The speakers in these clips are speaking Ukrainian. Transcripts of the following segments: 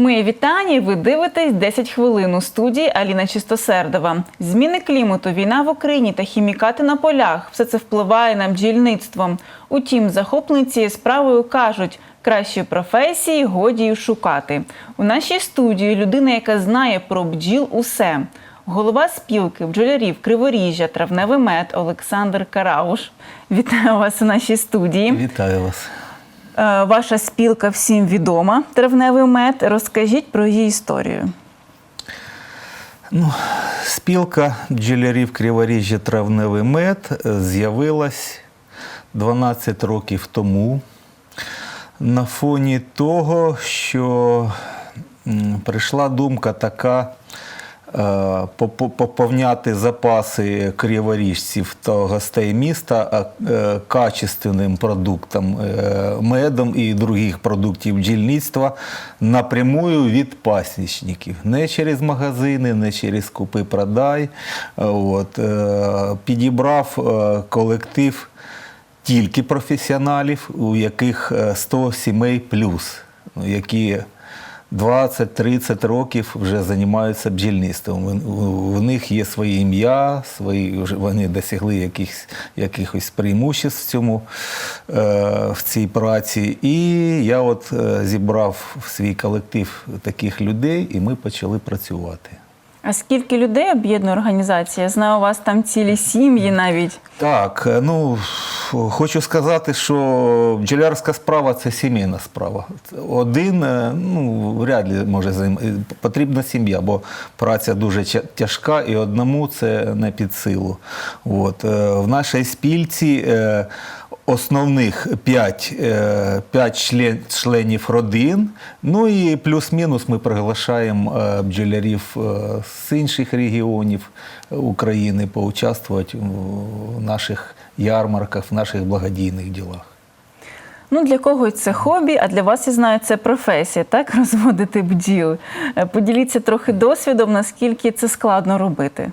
Моє вітання. Ви дивитесь 10 хвилин у студії Аліна Чистосердова. Зміни клімату, війна в Україні та хімікати на полях все це впливає на бджільництво. Утім, захоплені цією справою кажуть, кращої професії годі й шукати. У нашій студії людина, яка знає про бджіл усе. Голова спілки бджолярів Криворіжжя Травневий мед Олександр Карауш. Вітаю вас у нашій студії. Вітаю вас. Е, Ваша спілка всім відома травневий мед. Розкажіть про її історію. Ну, спілка бджолярів Криворіжжя Травневий мед з'явилась 12 років тому на фоні того, що прийшла думка така поповняти запаси криворіжців та гостей міста е, качественним продуктом, е, медом і других продуктів бджільництва напрямую від пасічників. Не через магазини, не через купи-продай. Е, От, е, підібрав е, колектив тільки професіоналів, у яких е, 100 сімей плюс, які 20-30 років вже займаються бджільництвом. У- них є своє ім'я, свої, вони досягли якихось, якихось преимуществ в цьому е, в цій праці. І я от е, зібрав в свій колектив таких людей, і ми почали працювати. А скільки людей об'єднує організація? Я знаю, у вас там цілі сім'ї навіть. Так, е, ну хочу сказати, що бджолярська справа це сімейна справа. Один е, ну, вряд ли може займати. Потрібна сім'я, бо праця дуже тяжка і одному це не під силу. От. е, В нашій спільці е, основних 5, 5 член, членів родин. Ну і плюс-мінус ми приглашаємо е, бджолярів е, з інших регіонів України поучаствувати в наших ярмарках, в наших благодійних ділах. Ну, для когось це хобі, а для вас, я знаю, це професія, так? Розводити бджіл. Е, Поділіться трохи досвідом, наскільки це складно робити.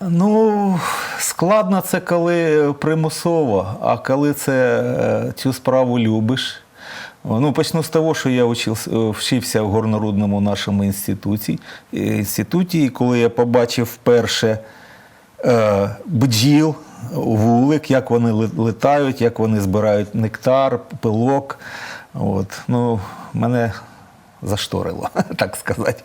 Ну, складно це коли примусово, а коли це е, цю справу любиш. Ну, почну з того, що я вчився, вчився в горнорудному нашому інституті. е, інституті, і коли я побачив вперше е, бджіл, вулик, як вони летають, як вони збирають нектар, пилок. От, ну, мене зашторило, так сказати.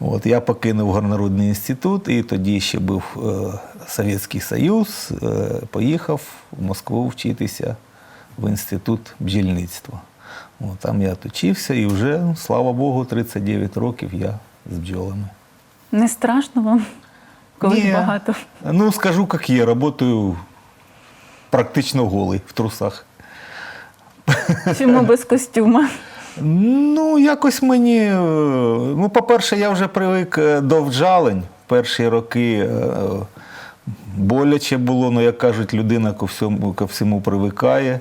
От, я покинув Горнорудний інститут, і тоді ще був е, Совєтський Союз, е, поїхав в Москву вчитися в інститут бджільництва. От, там я отучився і вже, ну, слава Богу, 39 років я з бджолами. Не страшно вам, коли Ні. багато. Ну, скажу, як є, працюю практично голий в трусах. Чому без костюма? Ну, якось мені. е, Ну, по-перше, я вже привик е, до вджалень. Перші роки боляче було, ну, як кажуть, людина ко всьому, ко всьому привикає.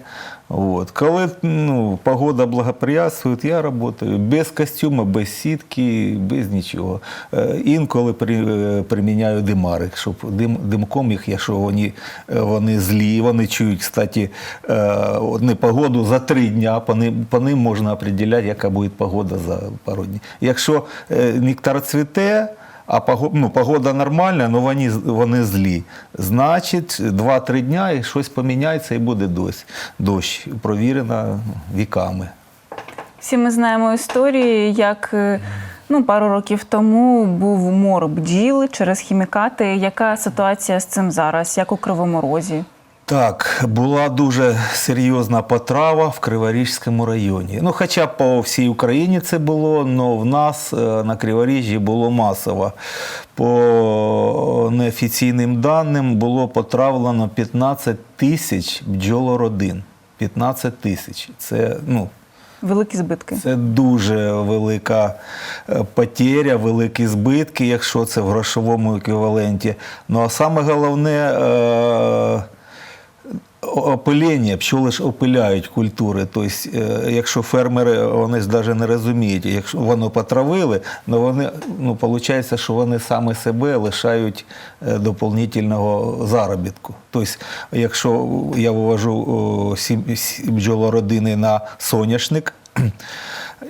От. Коли ну, погода благоприятствує, я працюю без костюму, без сітки, без нічого. Е, Інколи при, е, приміняю димари, щоб дим, димком їх, якщо вони, е, вони злі, вони чують, кстати, от непогоду за три дня, по ним, по ним можна определяти, яка буде погода за пару днів. Якщо нектар цвіте, а погода, ну, погода нормальна, але вони, вони злі. Значить, 2-3 дня і щось поміняється і буде дощ. Дощ провірена віками. Всі ми знаємо історії, як е, ну, пару років тому був мор бджіл через хімікати. Яка ситуація з цим зараз, як у Кривому Розі? Так, була дуже серйозна потрава в Криворіжському районі. Ну, хоча по всій Україні це було, але в нас е, на Криворіжжі було масово. По неофіційним даним було потравлено 15 тисяч бджолородин. 15 тисяч. Це ну, Великі збитки. це дуже велика е, потеря, великі збитки, якщо це в грошовому еквіваленті. Ну а саме головне е, опилення, пчоли ж опиляють культури. Тобто, е, якщо фермери вони ж навіть не розуміють, якщо воно потравили, ну вони ну, виходить, що вони саме себе лишають е, доповнительного заробітку. Тобто, якщо я вивожу бджолородини на соняшник,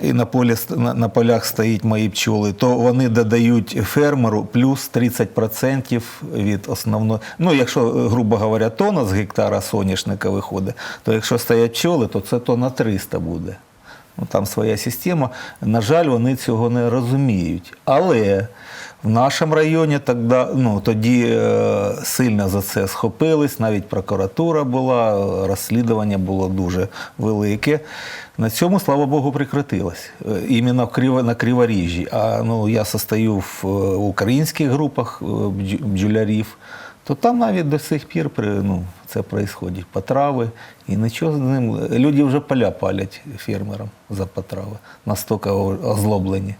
і на, полі, на, полях стоїть мої пчоли, то вони додають фермеру плюс 30% від основної. Ну, якщо, е, грубо говоря, тона з гектара соняшника виходить, то якщо стоять пчоли, то це тона 300 буде. Ну, там своя система. На жаль, вони цього не розуміють. Але в нашому районі тоді, ну, тоді е, сильно за це схопились, навіть прокуратура була, розслідування було дуже велике. На цьому, слава Богу, прекратилось. Е, Іменно на Криворіжжі. А ну, я состою в е, українських групах бджолярів, то там навіть до сих пір ну, це відбувається. Потрави. І нічого з ним. Люди вже поля палять фермерам за потрави. Настільки озлоблені.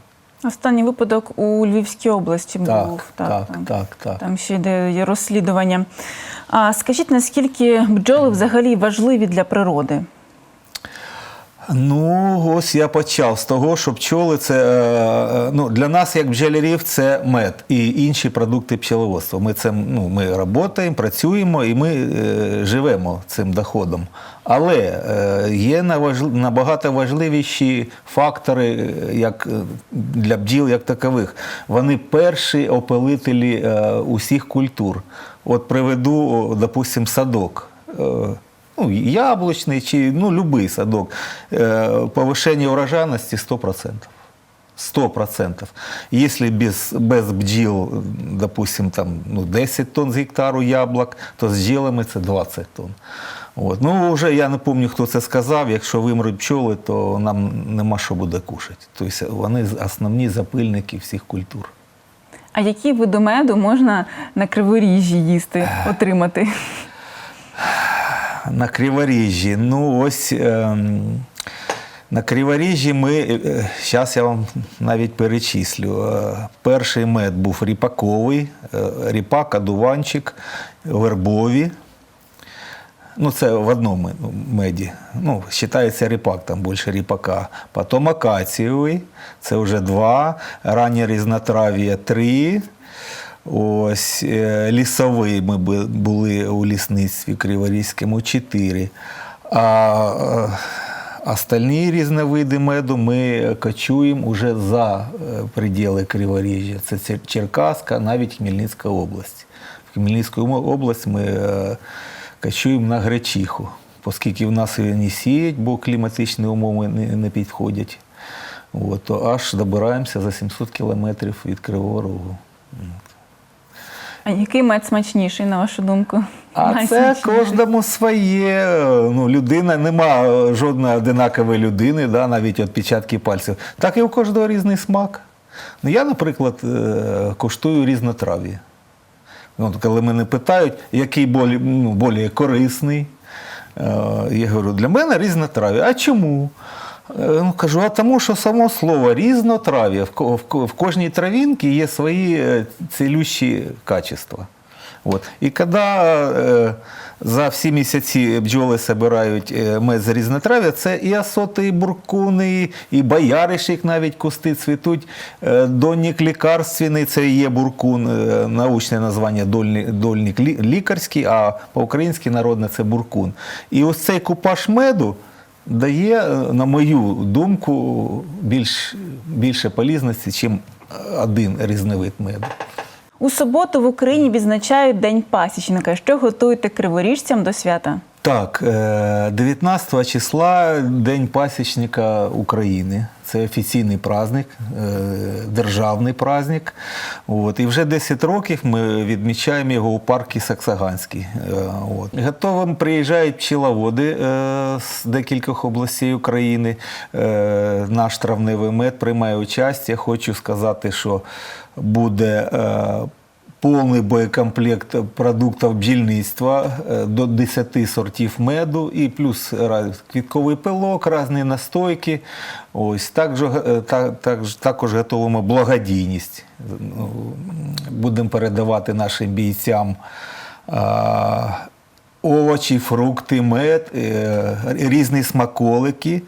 Останній випадок у Львівській області Так, був. так, там. так, так. Там ще йде розслідування. А скажіть, наскільки бджоли взагалі важливі для природи? Ну, ось я почав з того, що пчоли це е, ну, для нас, як бджолярів, це мед і інші продукти пчеловодства. Ми це ну, ми працюємо, працюємо і ми е, живемо цим доходом. Але е, є набагато важливіші фактори, е, як е, для бджіл, як такових. Вони перші опилителі е, усіх культур. От приведу, о, допустим, садок. Ну, яблучний чи ну, любий садок, э, повышение урожайности 100%. 100%. Если без, без бджіл, допустим, там, ну, 10 тонн з гектару яблук, то з бджілами це 20 тонн. От. Ну, вже я не пам'ятаю, хто це сказав. Якщо вимруть пчоли, то нам нема що буде кушати. Тобто вони основні запильники всіх культур. А які види меду можна на криворіжжі їсти, отримати? На Криворіжжі. Ну, ось ем, на Криворіжжі ми, зараз я вам навіть перечислю. Е, Перший мед був ріпаковий, е, ріпак, одуванчик, вербові. Ну, це в одному меді. Ну, вважається ріпак, там більше ріпака. Потім акацієвий, це вже два. Раннє різнотрав'я три. Ось е, лісовий ми були у лісництві Криворізькому чотири. А е, остальні різновиди меду ми кочуємо уже за е, приділи Криворіжжя. Це Черкаська, навіть Хмельницька область. В Хмельницьку область ми кочуємо на гречиху, оскільки в нас її не сіють, бо кліматичні умови не підходять. От, то аж добираємося за 700 кілометрів від Кривого Рогу. А який мед смачніший, на вашу думку? А це кожному своє. Ну, людина, нема жодної одинакової людини, да, навіть відпечатки пальців. Так і у кожного різний смак. Ну, я, наприклад, е, коштую різнотрав'я. От, коли мене питають, який болі, ну, более корисний, е, я говорю, для мене різнотрав'я. А чому? Е, Ну, кажу, а тому, що само слово різнотрав'я, в, кожній травінці є свої е, цілющі качества. Вот. І коли е, за всі місяці бджоли збирають е, мед з різнотрав'я, це і асоти, і буркуни, і бояришник навіть кусти цвітуть. Донник лікарственний, це є буркун, научне названня дольник, дольник лікарський, а по-українськи народне це буркун. І ось цей купаж меду дає, е, на мою думку, більш, більше полізності, ніж один різновид меду. У суботу в Україні відзначають День пасічника. Що готуєте криворіжцям до свята? Так, е, 19 числа День пасічника України. Це офіційний праздник, е, державний праздник. От. І вже 10 років ми відмічаємо його у парку Саксаганський. Е, От. Готовим приїжджають пчеловоди е, з декількох областей України. Е, Наш травневий мед приймає участь. Я хочу сказати, що буде е, повний боєкомплект продуктів бджільництва е, до 10 сортів меду і плюс квітковий пилок, різні настойки. Ось також, е, також, також готуємо благодійність. Ну, Будемо передавати нашим бійцям. Овочі, фрукти, мед, е, різні смаколики.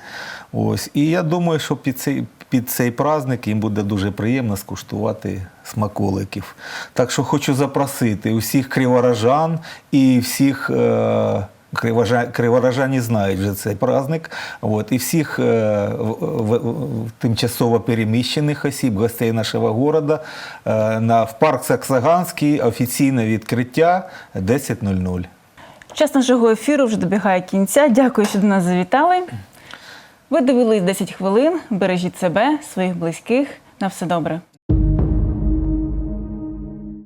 Ось. І я думаю, що під цей, під цей праздник їм буде дуже приємно скуштувати смаколиків. Так що хочу запросити усіх криворожан і всіх е, Криворожані знають вже цей праздник. От, і всіх е, в- в- тимчасово переміщених осіб, гостей нашого города е, на, в парк Саксаганський офіційне відкриття 10.00. Час нашого ефіру вже добігає кінця. Дякую, що до нас завітали. Ви дивились 10 хвилин. Бережіть себе, своїх близьких. На все добре.